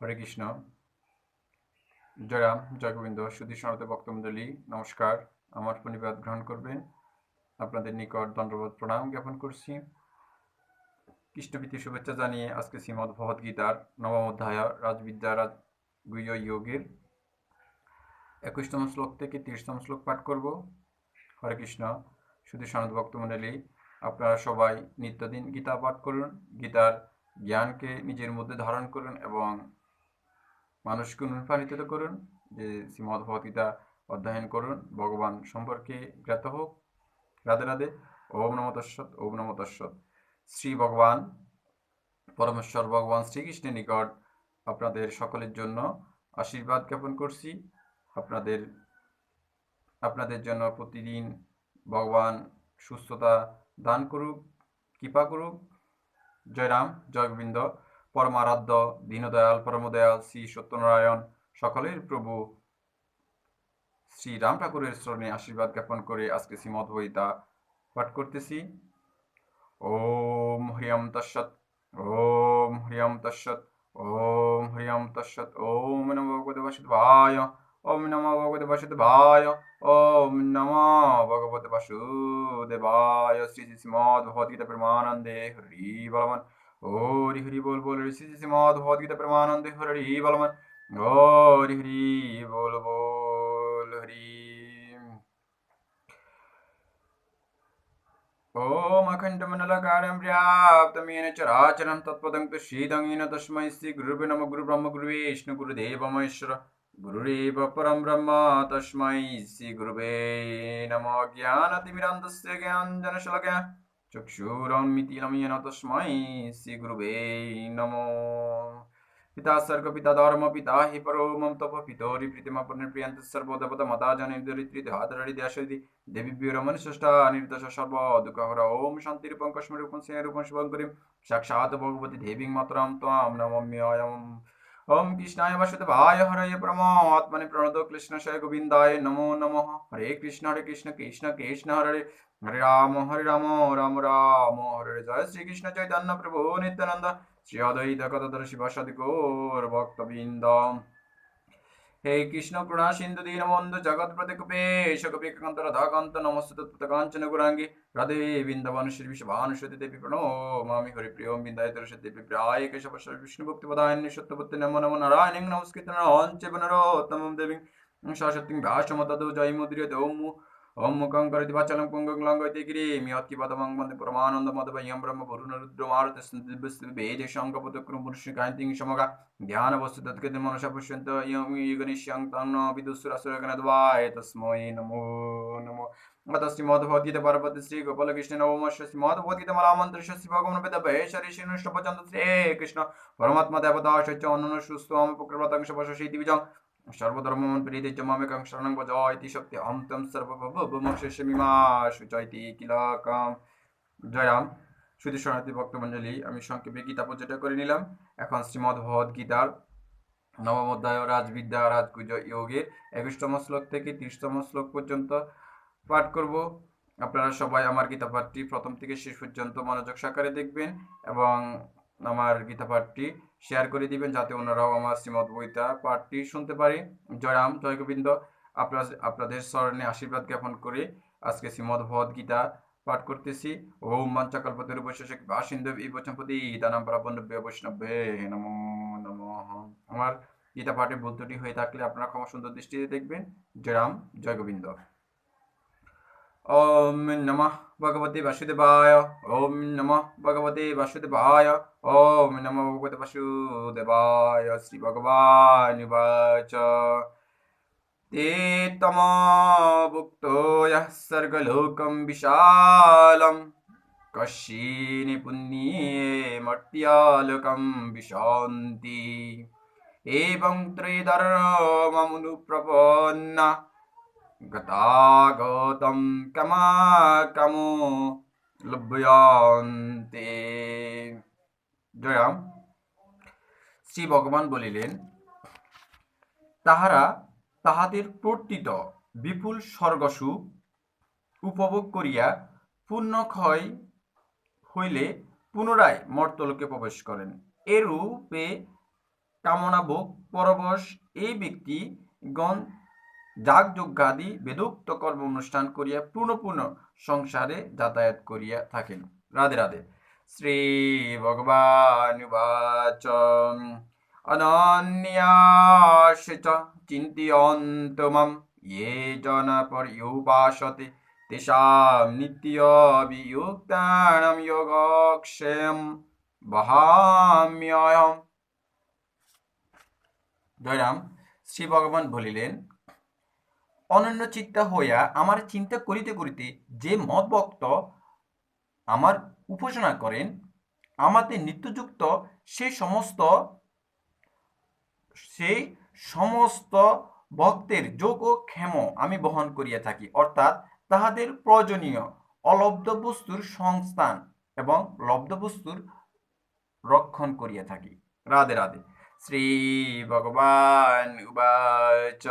হরে কৃষ্ণ। জয়রাম জয় গোবিন্দ সুধী সনাত ভক্তমণ্ডলী নমস্কার। আমার প্রণিপাত গ্রহণ করবেন। আপনাদের নিকট দণ্ডবোধ প্রণাম জ্ঞাপন করছি। কৃষ্ণপ্রীতি শুভেচ্ছা জানিয়ে আজকে শ্রীমদ ভগবদ গীতার নবম অধ্যায়, রাজবিদ্যা রাজ গুহ্য যোগের একুশতম শ্লোক থেকে তিরিশতম শ্লোক পাঠ করব। হরে কৃষ্ণ শুধু সনাত ভক্তমণ্ডলী আপনারা সবাই নিত্যদিন গীতা পাঠ করুন। গীতার জ্ঞানকে নিজের মধ্যে ধারণ করুন এবং মানুষকে অনুপ্রাণিত করুন, যে শ্রীমদ ভগবদ্গীতা অধ্যয়ন করুন, ভগবান সম্পর্কে জ্ঞাত হোক। রাধে রাধে, ওম নম তস্সৎ ওম নম তস্সৎ শ্রী ভগবান, পরমেশ্বর ভগবান শ্রীকৃষ্ণের নিকট আপনাদের সকলের জন্য আশীর্বাদ জ্ঞাপন করছি। আপনাদের আপনাদের জন্য প্রতিদিন ভগবান সুস্থতা দান করুক, কৃপা করুক। জয় রাম, জয় গোবিন্দ। পরমারাধ্য, দীনদয়াল, পরমদয়াল, শ্রী সত্যনারায়ণ সকলের প্রভু। শ্রী রাম ঠাকুরের স্মরণে আশীর্বাদ জ্ঞাপন করে আজকে শ্রীমদ বইতা পাঠ করতেছি। ওম হ্রিয়ম তৎসৎ, ওম হ্রিয়ম তৎসৎ, ওম হ্রিয়ম তৎসৎ, ওম নমো ভগবতে বাসুদেবায়, ওম নমো ভগবতে বাসুদেবায়, ওম নমো ভগবতে বাসুদেবায়। শ্রী শ্রী শ্রীমদ ভগবদ্গীতা প্রেমানন্দে হরি বলমান ओरी हरी बोल बोल ऋषि जी श्रीमद भगवद गीता परमानंद हरि बोल मन हरि हरि बोल बोल हरि ॐ कार्यम व्याप्तं येन चराचरम तत्पदं तुषीदं येन तस्मै श्रीगुरुर्वे नमः गुरुब्रह्म गुरुविष्णु गुरुदेवमहेश्वर गुरुरेव परं ब्रह्म तस्मै श्रीगुरुवे नमो ज्ञानतिमिरान्तस्य ज्ञानजनशलकया চক্ষুরন্মিতিলমিয়েন তস্মৈ শ্রীগুরুবে নমো পিতা সর্গ পিতা ধর্ম পিতা হি পরো মম তপ পিতরি প্রীতিমা পূর্ণ প্রিয়ন্ত সর্বদেবতা মতা জনির্দরিত্রি দেহাদি দেশদি দেবী বীরমন সৃষ্টা নির্দশ সর্ব দুঃখ হর ওম শান্তি রূপং কশ্মী রূপং সিংহ রূপং শুভং করিম সাক্ষাৎ ভগবতী দেবীং মাতরাম ত্বাম নমম্যয়ম ওম কৃষ্ণায় বাসুদেবায় হরয়ে প্রমাত্মনে প্রণত কৃষ্ণ শয় গোবিন্দায় নমো নম হরে কৃষ্ণ হরে কৃষ্ণ কৃষ্ণ কৃষ্ণ হরে হরে রাম হরে রাম রাম রাম হরে জয় শ্রীকৃষ্ণ চৈতন্য প্রভু নিত্যানন্দ শ্রী অদ্বৈত কত শিবাসাদি গৌর ভক্তবৃন্দ হে কৃষ্ণ কৃণা সিন্ধু দীনবন্ধু জগৎ প্রতিকপেশ কপিকান্ত রাধাকান্ত নমস্ত কাঞ্চন গুরাঙ্গি। রাধে বৃন্দাবন, শ্রী বিশ্বভানুসতী দেবী প্রণমামি। হরি প্রিয় বিন্দায় তুলসী দেবী প্রায় কেশব বিষ্ণু ভক্তি পদায়ন সত্যপতি নম নম নারায়ণিং। নমস্কৃত নরঞ্চে নরোত্তমম দেবী। শাশ্বতীং ভাসমতদো জয় ఓం ముఖం కరుతి వచనం కుంగం లంగోతి క్రీం యత్కి పదమం వంది పరమానంద మదవయం బ్రహ్మ పురుణ రుద్ర మారుతి దిబ్బస్తి భేజ శంకపుతక్రం పురుష కాంతింగ్ శమగ ధ్యాన వస్తు తత్కృతి మనుష పుష్యంత యం యుగ నిశ్యం తన్నో విదుసురసురగణ ద్వాయ తస్మై నమో నమో अत श्रीमद्भवगीत पार्वती श्री गोपाल कृष्ण नवम श्रीमद्भवगीत मरामंत्र श्री भगवान वेद भयशरी श्री नृष्ण पचंद श्री कृष्ण परमात्मा देवता शच अनुष्ठ स्वाम पुक्रवतंश पशु शीति विजम সর্বধর্মমন প্রীতি চমামেকং শরণং ভজয়তি শক্তি অহম তম সর্বভবমোক্ষেশমিমা কিলাকাম জয়রাম, শুধু শরণার্থী ভক্তমঞ্জলি আমি সংক্ষেপে গীতা পর্যটা করে নিলাম। এখন শ্রীমদ ভগবদ গীতার নবম অধ্যায়, রাজবিদ্যা, রাজকুজ ইয়োগের একুশতম শ্লোক থেকে ত্রিশতম শ্লোক পর্যন্ত পাঠ করব। আপনারা সবাই আমার গীতা পাঠটি প্রথম থেকে শেষ পর্যন্ত মনোযোগ সাকারে দেখবেন এবং আমার গীতা পাঠটি শেয়ার করে দিবেন যাতে অন্যরাও আমার শ্রীমদ বইতা পাঠটি শুনতে পারে। জয়রাম জয় গোবিন্দ আপনার, আপনাদের স্মরণে আশীর্বাদ জ্ঞাপন করে আজকে শ্রীমদ ভগবদ গীতা পাঠ করতেছি। ওম মঞ্চকল্পতরু বৈশেষ বাসিন্দব এই বচনপতি দানাম পরাপন্নব্য বৈষ্ণব্যে নমো, নমঃ আমার গীতা পাঠে ভুল হয়ে থাকলে আপনারা ক্ষমা সুন্দর দৃষ্টিতে দেখবেন। জয়রাম জয় গোবিন্দ ओम नमः भगवते वासुदेवाय ओम नमः भगवते वासुदेवाय ओम नमः भगवते वासुदेवाय श्री भगवान् वाच ते तमभुक्तो यः सर्गलोकं विशालं कश्चिनि पुण्ये मर्त्यालोकं विशन्ति एवं त्रिधर्ममुनुप्रपन्ना গতাগতম কমাকমো লভ্যন্তে জয়াম শ্রী ভগবান বলিলেন তাহারা তাহাদের প্রর্তিত বিপুল স্বর্গসু উপভোগ করিয়া পুণ্যক্ষয় হইলে পুনরায় মর্তলোকে প্রবেশ করেন। এরূপে কামনাভোগ পরবশ এই ব্যক্তি গণ যাগযজ্ঞাদি বেদোক্ত কর্ম অনুষ্ঠান করিয়া পূর্ণপূর্ণ সংসারে যাতায়াত করিয়া থাকেন। রাধে রাধে। শ্রী ভগবান বাচ অনন্যাস চিন্তিয়ন্তমম ইয়ে জন পরিউপাসতে তেষাম নিত্যবিযুক্তানাম যোগক্ষেম বহাম্যয়ম। জয়রাম, শ্রী ভগবান বলিলেন অনন্য চিত্তা হইয়া আমার চিন্তা করিতে করিতে যে মত ভক্ত আমার উপাসনা করেন, আমাতে নিত্যযুক্ত সে সমস্ত সেই সমস্ত ভক্তের যোগ ও ক্ষেম আমি বহন করিয়া থাকি। অর্থাৎ তাহাদের প্রয়োজনীয় অলব্ধ বস্তুর সংস্থান এবং লব্ধ বস্তুর রক্ষণ করিয়া থাকি। রাধে রাধে। শ্রী ভগবান উবাচ।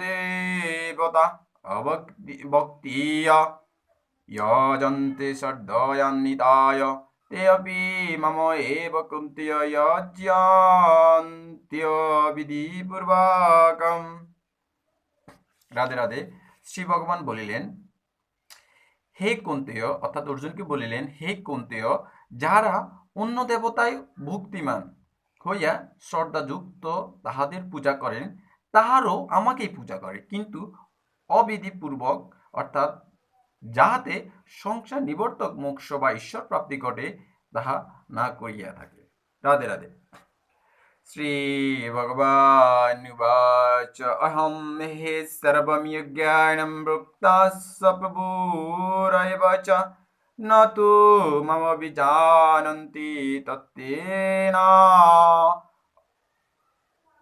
দেবতা অভক্তি ভক্তিয় यजन्ते श्रद्धयान्विताय ते अपि मम एव कुन्त्य यज्ञान्त्यविधिपूर्वकम् রাধে রাধে শ্রী ভগবান বলিলেন হে কুন্তেয় অর্থাৎ অর্জুনকে বলিলেন হে কুন্তেয় যারা অন্য দেবতায় ভক্তিমান হইয়া শ্রদ্ধাযুক্ত তাহাদের পূজা করেন, তাহারও আমাকেই পূজা করে। কিন্তু অবিধিপূর্বক, অর্থাৎ যাহাতে সংসার নিবর্তক মোক্ষ বা ঈশ্বর প্রাপ্তি ঘটে, তাহা না করিয়া থাকে। রাধে রাধে। শ্রী ভগবান অহম হে সর্বম জ্ঞানম চ ন তু মম বিজানন্তি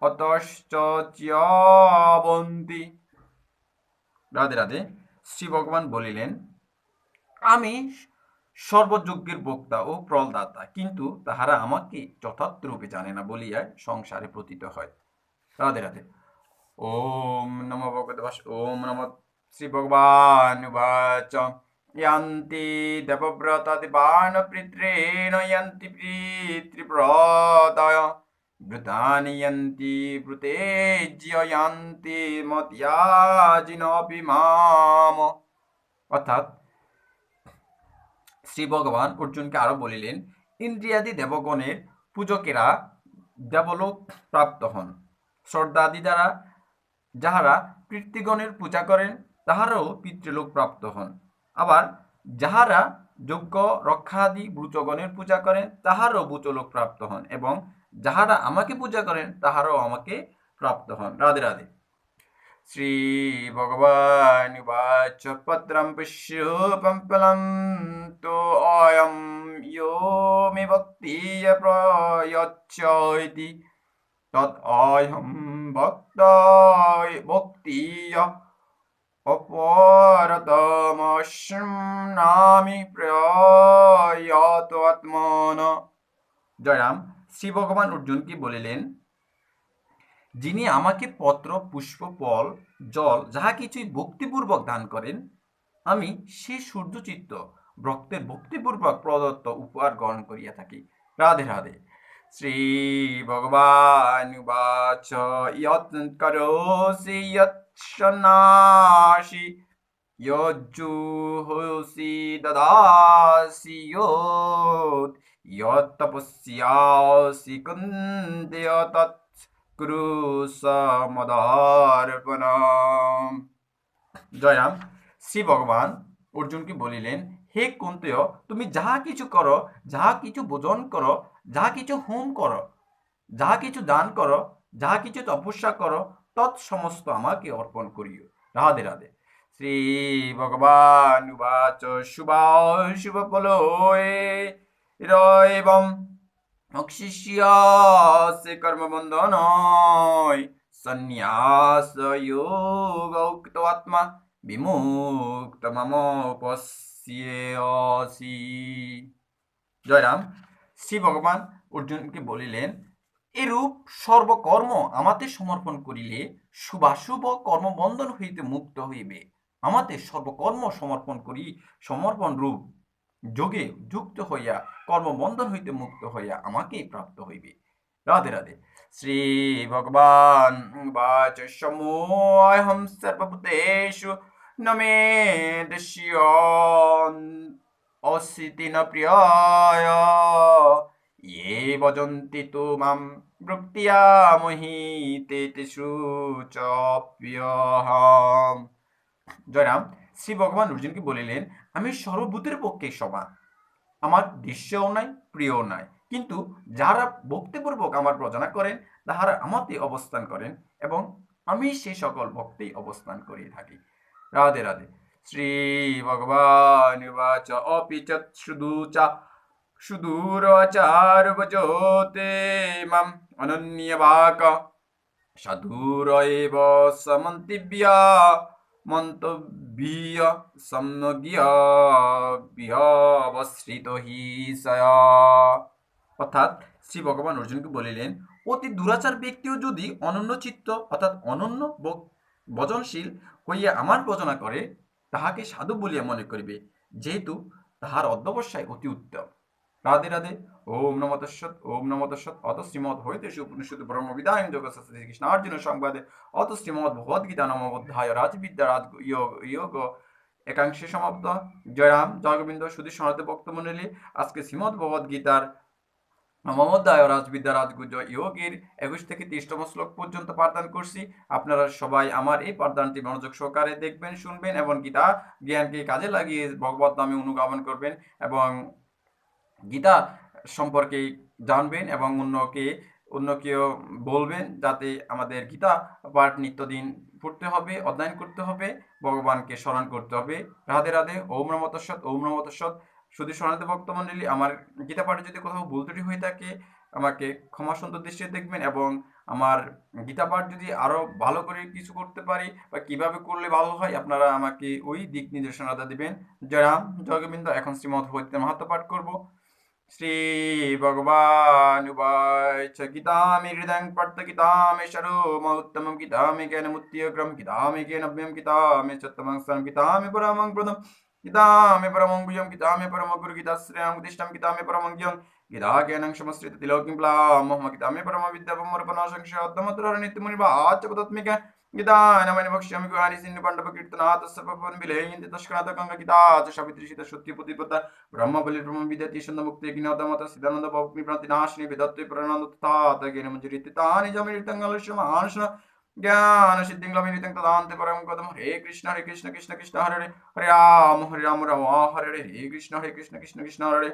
অতশ্চ চ্যবন্তি রাধে রাধে শ্রী ভগবান বলিলেন, আমি সর্বযজ্ঞের বক্তা ও প্রলদাতা, কিন্তু তাহারা আমাকে যথার্থ রূপে জানে না বলিয়া সংসারে পতিত হয়। রাধে রাধে, ওম নম ভগবতে ওম নম শ্রী ভগবান উবাচ। দিবান পিতৃণ ইয়ান্তি পিতৃব্রতয় ভূতানি ইয়ান্তি ভূতেজ্য ইয়ান্তি মতিয়াজিনপি মাম অর্থাৎ শ্রী ভগবান অর্জুনকে আরও বলিলেন, ইন্দ্রিয়াদি দেবগণের পূজকেরা দেবলোক প্রাপ্ত হন। শ্রদ্ধাদি দ্বারা যাহারা কীর্তিগণের পূজা করেন, তাহারাও পিতৃলোক প্রাপ্ত হন। আবার যাহারা যজ্ঞ রক্ষাদি ব্রুচগণের পূজা করেন, তাহারও বুচলোক প্রাপ্ত হন এবং যাহারা আমাকে পূজা করেন, তাহারও আমাকে প্রাপ্ত হন। রাধে রাধে। শ্রী ভগবান উবাচ পত্রম তো অয়ম ইয়ো মে ভক্তিয় প্রয়চ্ছইতি তৎ অয়ম ভক্ত ভক্তিয় অপরতমস্নামি প্রয়ত আত্মন জয়রাম শ্রী ভগবান অর্জুনকে বলিলেন? যিনি আমাকে পত্র, পুষ্প, ফল, জল যাহা কিছুই ভক্তিপূর্বক দান করেন, আমি সে সূর্যচিত্ত ভক্তের ভক্তিপূর্বক প্রদত্ত উপহার গ্রহণ করিয়া থাকি। রাধে রাধে। শ্রী ভগবান উবাচ ইয়ৎ করোসি যৎসনাসি যজ্জুহোসি দদাসি যোৎ यत् तपस्यासि कुन्देय तत् কুরু সমদার্পণম জয়রাম শ্রী ভগবান অর্জুনকে বলিলেন হে কুন্তেয় তুমি যাহা কিছু করো, যাহা কিছু ভোজন করো, যাহা কিছু হোম করো, যাহা কিছু দান করো, যাহা কিছু তপস্যা করো, তৎ সমস্ত আমাকে অর্পণ করিও। রাধে রাধে। শ্রী ভগবান উবাচ শুভা শুভ এবং অক্ষিষ্যাসে কর্মবন্ধনয় সন্ন্যাস যোগ উক্ত আত্মা বিমুক্ত মম জয়রাম, শ্রী ভগবান অর্জুনকে বলিলেন, এরূপ সর্বকর্ম আমাতে সমর্পণ করিলে শুভাশুভ কর্মবন্ধন হইতে মুক্ত হইবে। আমাতে সর্বকর্ম সমর্পণ করি, সমর্পণ রূপ যোগে যুক্ত হইয়া কর্মবন্ধন হইতে মুক্ত হইয়া আমাকে প্রাপ্ত হইবে। রাধে রাধে। শ্রী ভগবান বাচ সমোহম সর্বভূতেষু নমে দস্য অসিতি ন প্রিয়ায় ये ভজন্তি তু মাম ভক্তিয়া মহি তে তেষু চাপ্যহম জয়রাম শ্রী ভগবান অর্জুনকে বলিলেন, আমি সর্বভূতের পক্ষে সমান। আমার দৃশ্যও নাই, প্রিয়ও নাই। কিন্তু যারা ভক্তিপূর্বক আমার প্রজনা করেন, তাহারা আমাতে অবস্থান করেন এবং আমি সেই সকল ভক্তেই অবস্থান করিয়ে থাকি। রাধে রাধে। শ্রী ভগবান বাচ অপি চুদু চা সুদূরাচার ভজতে মাম অনন্যবাক। সাধুর এব সমন্তিব্যা মন্তব্য সম্যজ্ঞ বিহবশ্রিত হি অর্থাৎ শ্রী ভগবান অর্জুনকে বলিলেন, অতি দুরাচার ব্যক্তিও যদি অনন্য চিত্ত, অর্থাৎ অনন্য ভজনশীল হইয়া আমার ভজনা করে, তাহাকে সাধু বলিয়া মনে করিবে, যেহেতু তাহার অধ্যবসায় অতি উত্তম। রাধে রাধে, ওম নম তস্সৎ ওম নম তস্সৎ অত শ্রীমদ হইতে উপনিষদ ব্রহ্ম বিদায় যোগ শ্রীকৃষ্ণ অর্জুন সংবাদে, অত শ্রীমদ ভগবদ্গীতা নম অধ্যায় রাজবিদ্যা রাজ যোগ যোগ একাংশে সমাপ্ত। জয়রাম জয়গোবিন্দ সুধী সনাতন ভক্তমণ্ডলী, আজকে শ্রীমদ ভগবদ্গীতার নবমোধ্যায় রাজবিদ্যা রাজগুজ ইয়োগের একুশ থেকে তিরিশতম শ্লোক পর্যন্ত পাঠদান করছি। আপনারা সবাই আমার এই পাঠদানটি মনোযোগ সহকারে দেখবেন, শুনবেন এবং গীতা জ্ঞানকে কাজে লাগিয়ে ভগবত নামে অনুগমন করবেন এবং গীতা সম্পর্কে জানবেন এবং অন্যকে, অন্যকেও বলবেন যাতে আমাদের গীতা পাঠ নিত্যদিন পড়তে হবে, অধ্যয়ন করতে হবে, ভগবানকে স্মরণ করতে হবে। রাধে রাধে, ওম নম তৎসৎ, ওম নম তৎসৎ। শুধু শরণার্থী ভক্তমণ্ডলী, আমার গীতা পাঠে যদি কোথাও ভুল ত্রুটি হয়ে থাকে, আমাকে ক্ষমা সুন্দর দৃষ্টিতে দেখবেন এবং আমার গীতা পাঠ যদি আরও ভালো করে কিছু করতে পারি বা কীভাবে করলে ভালো হয়, আপনারা আমাকে ওই দিক নির্দেশনাটা দিবেন। জয় রাম, জয় এখন শ্রীমদ হইতে মাহাত্ম পাঠ করব। শ্রী ভগবান উবাচ, গীতামি হৃদয়ং পর্ত গীতামি শরোম উত্তমম গীতামি কেন মুত্যগ্রম গীতামি কেন নব্যম গীতামি সত্যমং সরম গীতামি পরমং প্রদম গীতামি পরমং গুজম গীতামি পরম গুরু গীতাশ্রয়ং উদিষ্টম গীতামি পরমং জ্ঞং গীতা জ্ঞানং সমশ্রিত তিলোকিং প্লামহম গীতামি পরম বিদ্যা পমরপনাশং শব্দমত্র নিত্যমুনি বাচ্চপতত্মিকা গীতানমনি ভক্ষ্যামি গুহানি সিন্ধু পাণ্ডব কীর্তনাথ সর্বপন বিলেয়ন্তি তস্কনাথ গঙ্গা গীতা চ সাবিত্রী জ্ঞান সিদ্ধিং লমিরিতং তদান্তে পরম কদম হরে কৃষ্ণ হরে কৃষ্ণ কৃষ্ণ কৃষ্ণ, হরে হরে। হরে রাম হরে রাম রাম, হরে হরে। হরে কৃষ্ণ হরে কৃষ্ণ কৃষ্ণ কৃষ্ণ, হরে হরে।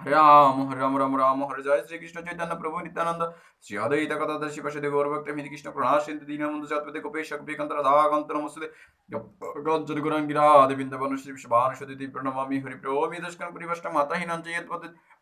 রাম হরে রাম রাম রাম, হরে জয়। শ্রীকৃষ্ণ চৈতন্য প্রভু নিত্যানন্দ। শ্রী অদ্বৈত কথা শিবাসদে গৌরভক্ত হিন্দি কৃষ্ণ প্রণাশিন্দু দীনবন্ধু চতুর্থ গোপেশ বিকান্ত রাধাকান্ত নমস্তে গঞ্জন গুরাঙ্গিরা দেবিন্দবন শ্রী বিশ্বভানুষদি প্রণমামি হরি প্রমি দস্কন পরিবেষ্ট মাতাহীনাং চেয়ত পদ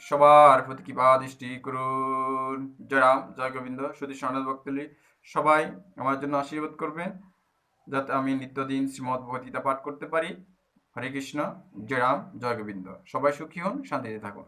সবার প্রতি কৃপা, দৃষ্টি করুন। জয় রাম, জয় গোবিন্দ, সতী সনাত ভক্তলি। সবাই আমার জন্য আশীর্বাদ করবেন যাতে আমি নিত্যদিন শ্রীমদ ভগবদ্গীতা পাঠ করতে পারি। হরে কৃষ্ণ, জয় রাম, জয় গোবিন্দ। সবাই সুখী হন, শান্তিতে থাকুন।